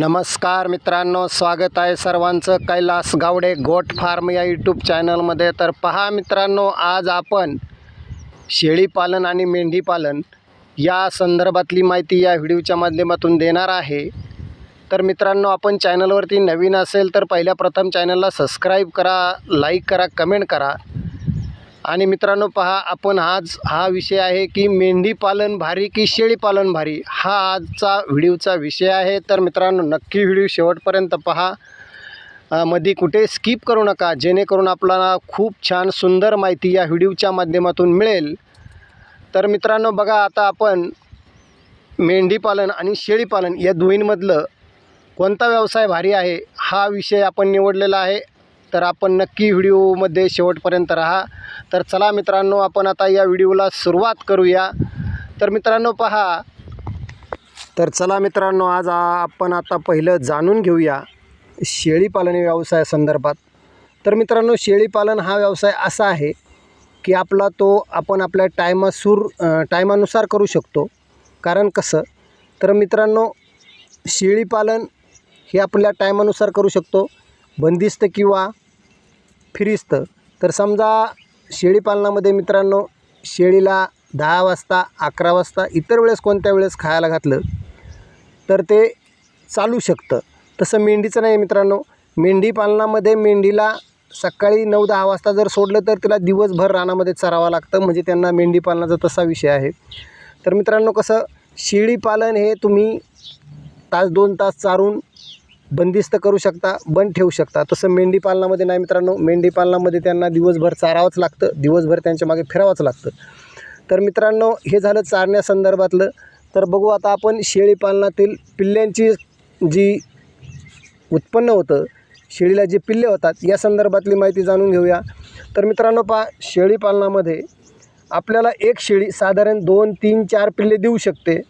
नमस्कार मित्रांनो स्वागत आहे सर्वांचं. कैलास गावडे गोट फार्म या यूट्यूब चॅनलमध्ये. तर पहा मित्रांनो आज आपण शेळीपालन आणि मेंढीपालन या संदर्भातली माहिती या व्हिडिओच्या माध्यमातून देणार आहे. तर मित्रांनो आपण चॅनलवरती नवीन असेल तर पहिल्या प्रथम चॅनलला सबस्क्राईब करा लाईक करा कमेंट करा. आणि मित्रांनो पहा आपण आज हा विषय आहे की मेंढीपालन भारी की शेळीपालन भारी? हा आजचा व्हिडिओचा विषय आहे. तर मित्रांनो नक्की व्हिडिओ शेवटपर्यंत पहा. मध्ये कुठे स्किप करू नका जेणेकरून आपल्याला खूप छान सुंदर माहिती या व्हिडिओच्या माध्यमातून मिळेल. तर मित्रांनो बघा आता आपण मेंढीपालन आणि शेळीपालन या दोन्हीमधलं कोणता व्यवसाय भारी आहे हा विषय आपण निवडलेला आहे. तर आपण नक्की व्हिडिओमध्ये शेवटपर्यंत राहा. तर चला मित्रांनो आपण आता या व्हिडिओला सुरुवात करूया. तर मित्रांनो पहा. तर चला मित्रांनो आज आपण आता पहिलं जाणून घेऊया शेळीपालन व्यवसायासंदर्भात तर मित्रांनो शेळीपालन हा व्यवसाय असा आहे की आपला तो आपण आपल्या टायमासूर टायमानुसार करू शकतो. कारण कसं? तर मित्रांनो शेळीपालन हे आपल्या टायमानुसार करू शकतो. बंदिस्त किंवा फिरिस्त. तर समजा शेळीपालनामध्ये मित्रांनो शेळीला दहा वाजता अकरा वाजता इतर वेळेस कोणत्या वेळेस खायला घातलं तर ते चालू शकतं. तसं मेंढीचं नाही मित्रांनो. मेंढी पालनामध्ये मेंढीला सकाळी नऊ दहा वाजता जर सोडलं तर तिला दिवसभर रानामध्ये चरावं लागतं म्हणजे त्यांना मेंढी पालनाचा तसा विषय आहे. तर मित्रांनो कसं शेळीपालन हे तुम्ही तास दोन तास चारून बंदिस्त करू शकता बंद ठेवू शकता. तसं मेंढी पालनामध्ये नाही मित्रांनो. मेंढी पालनामध्ये त्यांना दिवसभर चारावंच लागतं. दिवसभर त्यांच्या मागे फिरावंच लागतं. तर मित्रांनो हे झालं चारण्यासंदर्भातलं तर बघू आता आपण शेळीपालनातील पिल्ल्यांची जी उत्पन्न होतं शेळीला जे पिल्ले होतात या संदर्भातली माहिती जाणून घेऊया. तर मित्रांनो पहा शेळीपालनामध्ये आपल्याला एक शेळी साधारण दोन तीन चार पिल्ले देऊ शकते.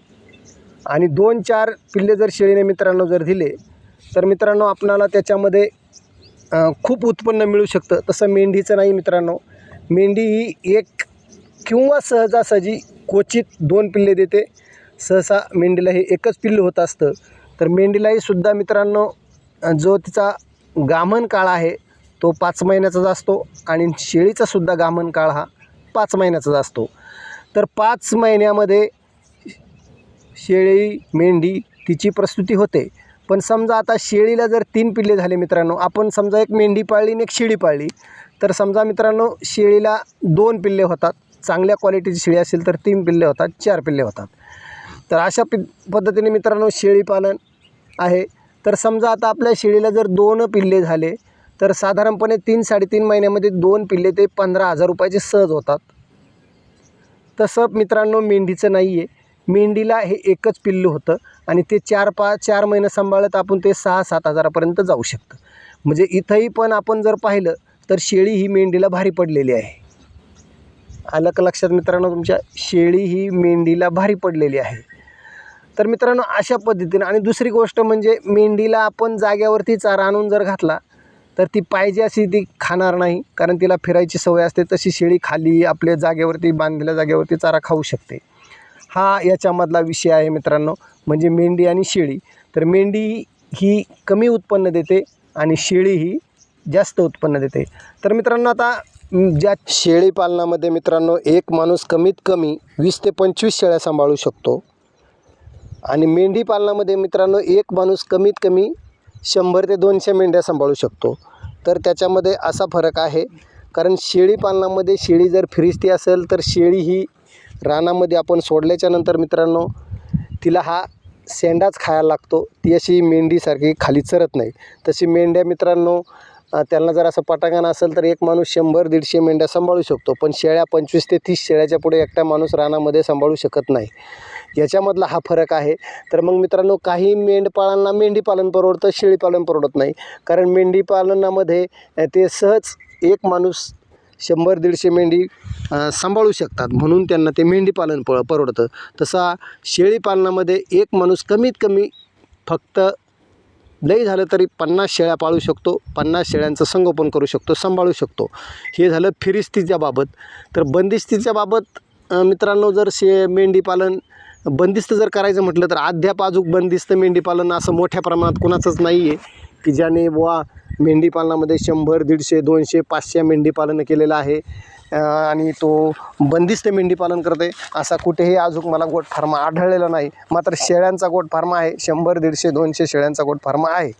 आणि दोन चार पिल्ले जर शेळीने मित्रांनो जर दिले तर मित्रांनो आपणाला त्याच्यामध्ये खूप उत्पन्न मिळू शकतं. तसं मेंढीचं नाही मित्रांनो. मेंढी ही एक किंवा सहजासहजी क्वचित दोन पिल्ले देते. सहसा मेंढीला हे एकच पिल्लं होत असतं. तर मेंढीलाही सुद्धा मित्रांनो जो तिचा गामण काळ आहे तो पाच महिन्याचाच असतो आणि शेळीचा सुद्धा गामण काळ हा पाच महिन्याचाच असतो. तर पाच महिन्यामध्ये शेळी मेंढी तिची प्रस्तुती होते. पण समजा आता शेळीला जर तीन पिल्ले झाले मित्रांनो आपण समजा एक मेंढी पाळली आणि एक शेळी पाळली तर समजा मित्रांनो शेळीला दोन पिल्ले होतात चांगल्या क्वालिटीची शेळी असेल तर तीन पिल्ले होतात चार पिल्ले होतात. तर अशा पि पद्धतीने मित्रांनो शेळीपालन आहे. तर समजा आता आपल्या शेळीला जर दोन पिल्ले झाले तर साधारणपणे तीन साडेतीन महिन्यामध्ये दोन पिल्ले ते पंधरा हजार रुपयाचे सहज होतात. तसं मित्रांनो मेंढीचं नाही आहे मेंढीला हे एकच पिल्लू होतं आणि ते चार पाच चार महिने सांभाळत आपण ते सहा सात हजारापर्यंत जाऊ शकतं. म्हणजे इथंही पण आपण जर पाहिलं तर शेळी ही मेंढीला भारी पडलेली आहे. आलं का लक्षात मित्रांनो तुमच्या? शेळी ही मेंढीला भारी पडलेली आहे. तर मित्रांनो अशा पद्धतीनं आणि दुसरी गोष्ट म्हणजे मेंढीला आपण जाग्यावरती चारा आणून जर घातला तर ती पाहिजे अशी ती खाणार नाही कारण तिला फिरायची सवय असते तशी शेळी खाली आपल्या जागेवरती बांधलेल्या जागेवरती चारा खाऊ शकते. हा याच्यामधला विषय आहे मित्रांनो. म्हणजे मेंढी आणि शेळी. तर मेंढी ही कमी उत्पन्न देते आणि शेळी ही जास्त उत्पन्न देते. तर मित्रांनो आता ज्या शेळी पालनामध्ये मित्रांनो एक माणूस कमीत कमी वीस ते पंचवीस शेळ्या सांभाळू शकतो. आणि मेंढी पालनामध्ये मित्रांनो एक माणूस कमीत कमी शंभर ते दोनशे मेंढ्या सांभाळू शकतो. तर त्याच्यामध्ये असा फरक आहे कारण शेळी पालनामध्ये शेळी जर फिरिस्ती असेल तर शेळी ही रानामध्ये आपण सोडल्याच्या नंतर मित्रांनो तिला हा शेंडाच खायला लागतो. ती अशी मेंढीसारखी खाली चरत नाही. तशी मेंढ्या मित्रांनो त्यांना जर असं पटांगण असेल तर एक माणूस शंभर दीडशे मेंढ्या सांभाळू शकतो. पण शेळ्या पंचवीस ते तीस शेळ्याच्या पुढे एकटा माणूस रानामध्ये सांभाळू शकत नाही. याच्यामधला हा फरक आहे. तर मग मित्रांनो काही मेंढपाळांना मेंढीपालन परवडतं शेळीपालन परवडत नाही. कारण मेंढीपालनामध्ये ते सहज एक माणूस शंभर दीडशे मेंढी सांभाळू शकतात. म्हणून त्यांना ते मेंढीपालन प परवडतं. तसा शेळीपालनामध्ये एक माणूस कमीत कमी फक्त लई झालं तरी पन्नास शेळ्या पाळू शकतो पन्नास शेळ्यांचं संगोपन करू शकतो सांभाळू शकतो. हे झालं फिरिस्तीच्या बाबत. तर बंदिस्तीच्या बाबत मित्रांनो जर शे मेंढीपालन बंदिस्त जर करायचं म्हटलं तर अद्याप अजून बंदिस्त मेंढीपालन असं मोठ्या प्रमाणात कोणाचंच नाही आहे की ज्याने बुवा मेंढीपालनामध्ये शंभर दीडशे दोनशे पाचशे मेंढीपालन केलेलं आहे. आणि तो बंदिस्त मेंढीपालन करते. असा कुठेही अजून मला गोट फार्म आढळलेला नाही. मात्र शेळ्यांचा गोट फार्म आहे. शंभर दीडशे दोनशे शेळ्यांचा गोट फार्मा आहे.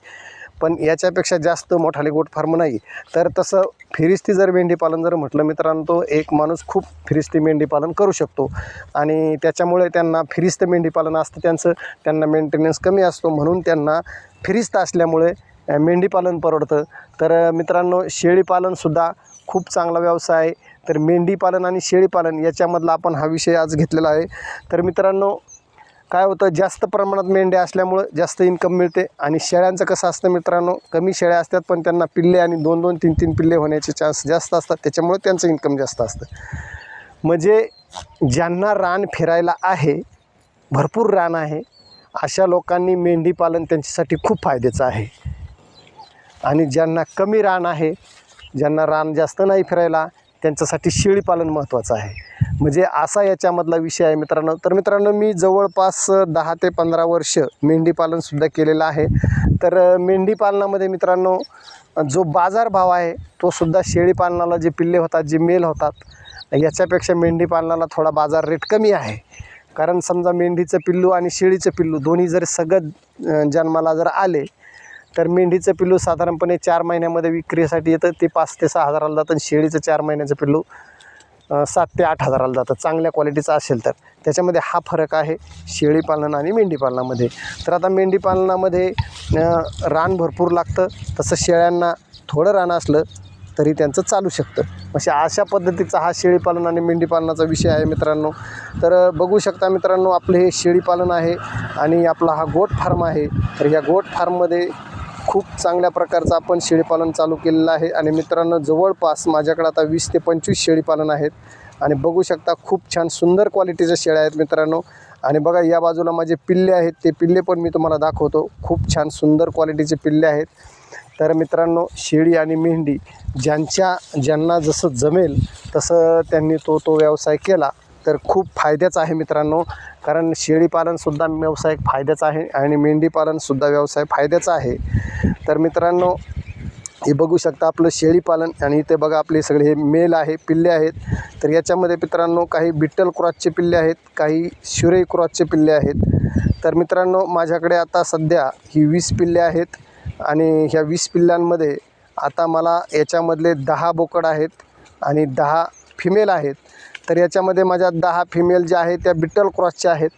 पण याच्यापेक्षा जास्त मोठाले गोट फार्म नाही. तर तसं फिरिस्ती जर मेंढीपालन जर म्हटलं मित्रांनो तो एक माणूस खूप फिरिस्ती मेंढीपालन करू शकतो. आणि त्याच्यामुळे त्यांना फिरिस्त मेंढीपालन असतं. त्यांचं त्यांना मेंटेनन्स कमी असतो. म्हणून त्यांना फिरिस्त असल्यामुळे मेंढीपालन परवडतं. तर मित्रांनो शेळीपालनसुद्धा खूप चांगला व्यवसाय आहे. तर मेंढीपालन आणि शेळीपालन याच्यामधला आपण हा विषय आज घेतलेला आहे. तर मित्रांनो काय होतं जास्त प्रमाणात मेंढ्या असल्यामुळं जास्त इन्कम मिळते आणि शेळ्यांचं कसं असतं मित्रांनो कमी शेळ्या असतात पण त्यांना पिल्ले आणि दोन दोन तीन तीन पिल्ले होण्याचे चान्स जास्त असतात. त्याच्यामुळे त्यांचं इन्कम जास्त असतं. म्हणजे ज्यांना रान फिरायला आहे भरपूर रान आहे अशा लोकांनी मेंढीपालन त्यांच्यासाठी खूप फायद्याचं आहे. आणि ज्यांना कमी रान आहे ज्यांना रान जास्त नाही फिरायला त्यांच्यासाठी शेळीपालन महत्त्वाचं आहे. म्हणजे असा याच्यामधला विषय आहे मित्रांनो. तर मित्रांनो मी जवळपास दहा ते पंधरा वर्ष मेंढीपालनसुद्धा केलेलं आहे. तर मेंढीपालनामध्ये मित्रांनो जो बाजारभाव आहे तो सुद्धा शेळीपालनाला जे पिल्ले होतात जे मेल होतात याच्यापेक्षा मेंढीपालनाला थोडा बाजार रेट कमी आहे. कारण समजा मेंढीचं पिल्लू आणि शेळीचं पिल्लू दोन्ही जर सगळं जन्माला जर आले तर मेंढीचं पिल्लू साधारणपणे चार महिन्यामध्ये विक्रीसाठी येतं. ते पाच ते सहा हजाराला जातं आणि शेळीचं चार महिन्याचं पिल्लू सात ते आठ हजाराला जातं. चांगल्या क्वालिटीचं असेल तर. त्याच्यामध्ये हा फरक आहे शेळीपालन आणि मेंढीपालनामध्ये तर आता मेंढीपालनामध्ये रान भरपूर लागतं. तसं शेळ्यांना थोडं रान असलं तरी त्यांचं चालू शकतं. अशा अशा पद्धतीचा हा शेळीपालन आणि मेंढीपालनाचा विषय आहे मित्रांनो. तर बघू शकता मित्रांनो आपलं हे शेळीपालन आहे आणि आपला हा गोट फार्म आहे. तर या गोट फार्ममध्ये खूप चांगल्या प्रकारचं आपण शेळीपालन चालू केलेलं आहे. आणि मित्रांनो जवळपास माझ्याकडे आता वीस ते पंचवीस शेळीपालन आहेत. आणि बघू शकता खूप छान सुंदर क्वालिटीच्या शेळ्या आहेत मित्रांनो. आणि बघा या बाजूला माझे पिल्ले आहेत. ते पिल्ले पण मी तुम्हाला दाखवतो. खूप छान सुंदर क्वालिटीचे पिल्ले आहेत. तर मित्रांनो शेळी आणि मेंढी ज्यांच्या ज्यांना जसं जमेल तसं त्यांनी तो तो व्यवसाय केला. तर खूप फायद्याचा आहे मित्रांनो. कारण शेळीपालनसुद्धा व्यवसाय फायद्याचा आहे आणि मेंढीपालनसुद्धा व्यवसाय फायद्याचा आहे. तर मित्रांनो हे बघू शकता आपलं शेळीपालन आणि इथे बघा आपले सगळे हे मेल आहे पिल्ले आहेत. तर याच्यामध्ये मित्रांनो काही बिट्टल क्रॉसचे पिल्ले आहेत काही शिरे क्रॉसचे पिल्ले आहेत. तर मित्रांनो माझ्याकडे आता सध्या ही वीस पिल्ले आहेत आणि ह्या वीस पिल्ल्यांमध्ये आता मला याच्यामधले दहा बोकड आहेत आणि दहा फिमेल आहेत. तर याच्यामध्ये माझ्या दहा फिमेल ज्या आहेत त्या बिट्टल क्रॉसच्या आहेत.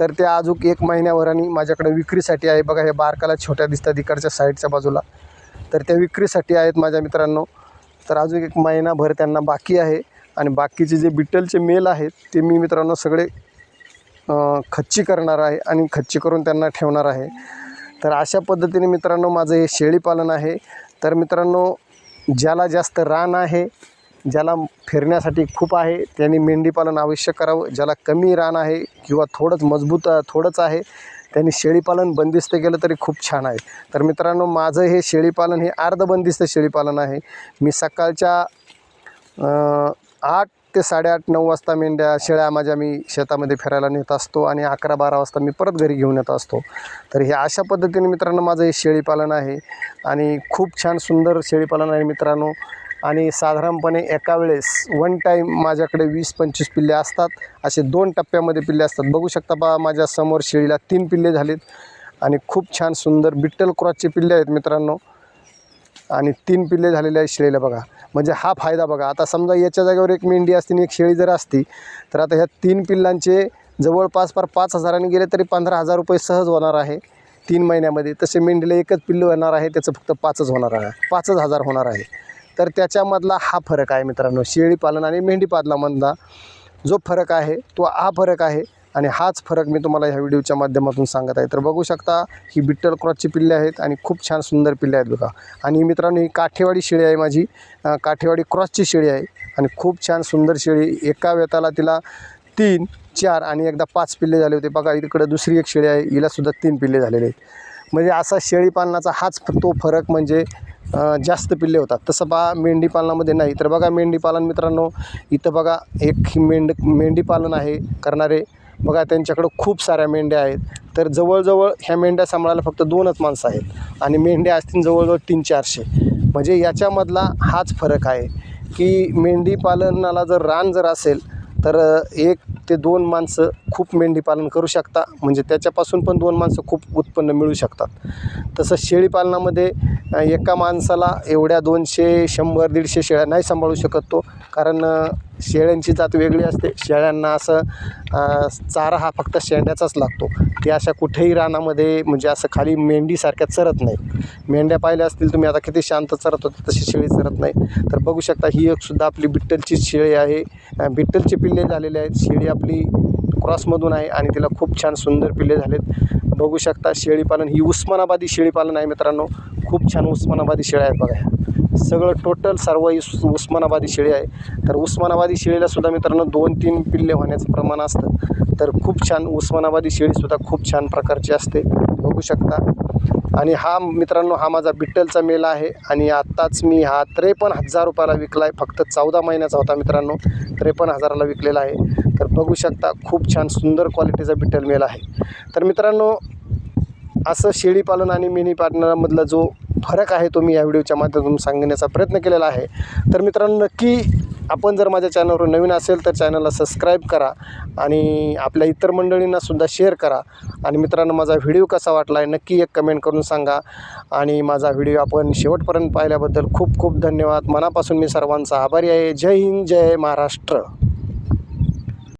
तर त्या अजून एक महिन्याभराने माझ्याकडे विक्रीसाठी आहे. बघा हे बारकाला छोट्या दिसतात इकडच्या साईडच्या बाजूला. तर त्या विक्रीसाठी आहेत माझ्या मित्रांनो. तर अजून एक महिनाभर त्यांना बाकी आहे. आणि बाकीचे जे बिट्टलचे मेल आहेत ते मी मित्रांनो सगळे खच्ची करणार आहे आणि खच्ची करून त्यांना ठेवणार आहे. तर अशा पद्धतीने मित्रांनो माझं हे शेळीपालन आहे. तर मित्रांनो ज्याला जास्त रान आहे ज्याला फिरण्यासाठी खूप आहे त्यांनी मेंढीपालन आवश्यक करावं. ज्याला कमी रान आहे किंवा थोडंच मजबूत थोडंच आहे त्यांनी शेळीपालन बंदिस्त केलं तरी खूप छान आहे. तर मित्रांनो माझं हे शेळीपालन हे अर्धबंदिस्त शेळीपालन आहे. मी सकाळच्या आठ ते साडेआठ नऊ वाजता मेंढ्या शेळ्या माझ्या मी शेतामध्ये फिरायला नेत असतो आणि अकरा बारा वाजता मी परत घरी घेऊन येत असतो. तर हे अशा पद्धतीने मित्रांनो माझं हे शेळीपालन आहे आणि खूप छान सुंदर शेळीपालन आहे मित्रांनो. आणि साधारणपणे एका वेळेस वन टाईम माझ्याकडे वीस पंचवीस पिल्ले असतात. असे दोन टप्प्यामध्ये पिल्ले असतात. बघू शकता बा माझ्यासमोर शेळीला तीन पिल्ले झालेत. आणि खूप छान सुंदर बिट्टल क्रॉसचे पिल्ले आहेत मित्रांनो. आणि तीन पिल्ले झालेले आहेत शेळीला बघा. म्हणजे हा फायदा बघा. आता समजा याच्या जागेवर एक मेंढी असती आणि एक शेळी जर असती तर आता ह्या तीन पिल्लांचे जवळपास पार पाच हजारांनी गेले तरी पंधरा हजार रुपये सहज होणार आहे. तीन महिन्यामध्ये तसे मेंढीला एकच पिल्लू येणार आहे. त्याचं फक्त पाचच होणार आहे. पाचच हजार होणार आहे. तर त्याच्यामधला हा फरक आहे मित्रांनो. शेळीपालन आणि मेंढीपालनामधला जो फरक आहे तो हा फरक आहे आणि हाच फरक मी तुम्हाला ह्या व्हिडिओच्या माध्यमातून सांगत आहे. तर बघू शकता ही बिट्टल क्रॉसची पिल्ले आहेत आणि खूप छान सुंदर पिल्ले आहेत बघा. आणि मित्रांनो ही काठेवाडी शेळी आहे माझी. काठेवाडी क्रॉसची शेळी आहे आणि खूप छान सुंदर शेळी. एका वेताला तिला तीन चार आणि एकदा पाच पिल्ले झाले होते. बघा इकडं दुसरी एक शेळी आहे. हिलासुद्धा तीन पिल्ले झालेले आहेत. म्हणजे असा शेळीपालनाचा हाच तो फरक म्हणजे जास्त पिल्ले होतात. तसं बा मेंढीपालनामध्ये नाही. तर बघा मेंढीपालन मित्रांनो इथं बघा एक मेंढ मेंढीपालन आहे करणारे. बघा त्यांच्याकडं खूप साऱ्या मेंढ्या आहेत. तर जवळजवळ ह्या मेंढ्या सांभाळायला फक्त दोनच माणसं आहेत. आणि मेंढ्या असतील जवळजवळ तीन चारशे म्हणजे याच्यामधला हाच फरक आहे की मेंढीपालनाला जर रान जर असेल तर एक ते दोन माणसं खूप मेंढीपालन करू शकता. म्हणजे त्याच्यापासून पण दोन माणसं खूप उत्पन्न मिळू शकतात. तसं शेळीपालनामध्ये एका माणसाला एवढ्या दोनशे शंभर दीडशे शेळ्या नाही सांभाळू शकत तो. कारण शेळ्यांची जात वेगळी असते. शेळ्यांना असं चारा हा फक्त शेंड्याचाच लागतो. ते अशा कुठेही रानामध्ये म्हणजे असं खाली मेंढीसारख्या चरत नाही. मेंढ्या पाहिल्या असतील तुम्ही आता किती शांत चरत होते तशी शेळी चरत नाही. तर बघू शकता ही एक सुद्धा आपली बिट्टलची शेळी आहे. बिट्टलचे पिल्ले झालेले आहेत. शेळी आपली क्रॉसमधून आहे आणि तिला खूप छान सुंदर पिल्ले झालेत. बघू शकता शेळीपालन ही उस्मानाबादी शेळीपालन आहे मित्रांनो. खूप छान उस्मानाबादी शेळ्या आहेत बघा सगळं टोटल सर्व उस्मानाबादी शेळी आहे. तर उस्मानाबादी शेळीलासुद्धा मित्रांनो दोन तीन पिल्ले होण्याचं प्रमाण असतं. तर खूप छान उस्मानाबादी शेळीसुद्धा खूप छान प्रकारची असते. बघू शकता. आणि हा मित्रांनो हा माझा बिट्टलचा मेला आहे. आणि आत्ताच मी हा त्रेपन्न हजार रुपयाला विकला आहे फक्त चौदा महिन्याचा होता मित्रांनो. त्रेपन्न हजाराला विकलेला आहे. तर बघू शकता खूप छान सुंदर क्वालिटीचा बिट्टल मेल आहे. तर मित्रांनो असं शेळीपालन आणि मिनी पालनामधला जो फरक आहे तो मी या व्हिडिओच्या माध्यमातून सांगण्याचा प्रयत्न केलेला आहे. तर मित्रांनो नक्की आपण जर माझ्या चॅनलवर नवीन असेल तर चॅनलला सबस्क्राईब करा आणि आपल्या इतर मंडळींनासुद्धा शेअर करा. आणि मित्रांनो माझा व्हिडिओ कसा वाटला आहे नक्की एक कमेंट करून सांगा. आणि माझा व्हिडिओ आपण शेवटपर्यंत पाहिल्याबद्दल खूप खूप धन्यवाद. मनापासून मी सर्वांचा आभारी आहे. जय हिंद जय महाराष्ट्र.